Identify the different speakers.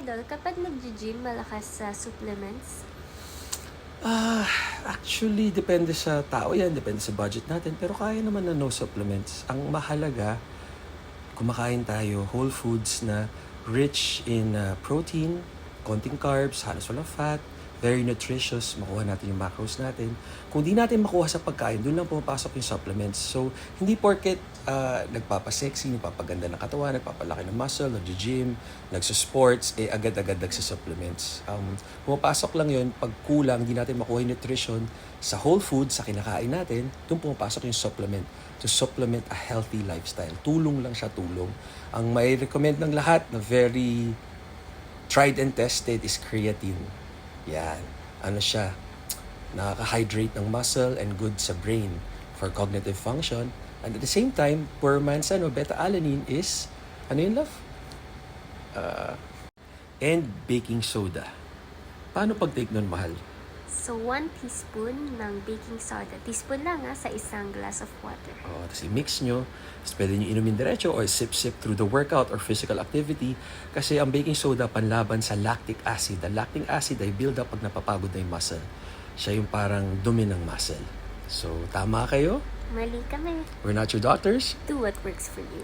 Speaker 1: Idol, kapag nag-gym, malakas sa supplements?
Speaker 2: Ah, actually, depende sa tao yan, depende sa budget natin. Pero kaya naman na no supplements. Ang mahalaga, kumakain tayo whole foods na rich in uh, protein, konting carbs, halos walang fat, very nutritious, makuha natin yung macros natin. Kung di natin makuha sa pagkain, doon lang pumapasok yung supplements. So, hindi porket uh, nagpapasexy, nagpapaganda ng katawan, nagpapalaki ng muscle, nag-gym, nagsa-sports, eh agad-agad nagsa-supplements. Um, pumapasok lang yun pag kulang, hindi natin makuha yung nutrition sa whole food, sa kinakain natin, doon pumapasok yung supplement to supplement a healthy lifestyle. Tulong lang siya, tulong. Ang may recommend ng lahat na very tried and tested is creatine. Yan. Ano siya? Nakaka-hydrate ng muscle and good sa brain for cognitive function. And at the same time, poor man's ano, beta-alanine is, ano yun, love? Uh, and baking soda. Paano pag-take nun, mahal?
Speaker 1: So, 1 teaspoon ng baking soda. Teaspoon lang ha, sa isang glass of water.
Speaker 2: Oh, tapos i-mix nyo. Tapos pwede nyo inumin diretso or sip-sip through the workout or physical activity. Kasi ang baking soda panlaban sa lactic acid. The lactic acid ay build up pag napapagod na yung muscle. Siya yung parang dumi ng muscle. So, tama kayo?
Speaker 1: Mali kami.
Speaker 2: We're not your doctors.
Speaker 1: Do what works for you.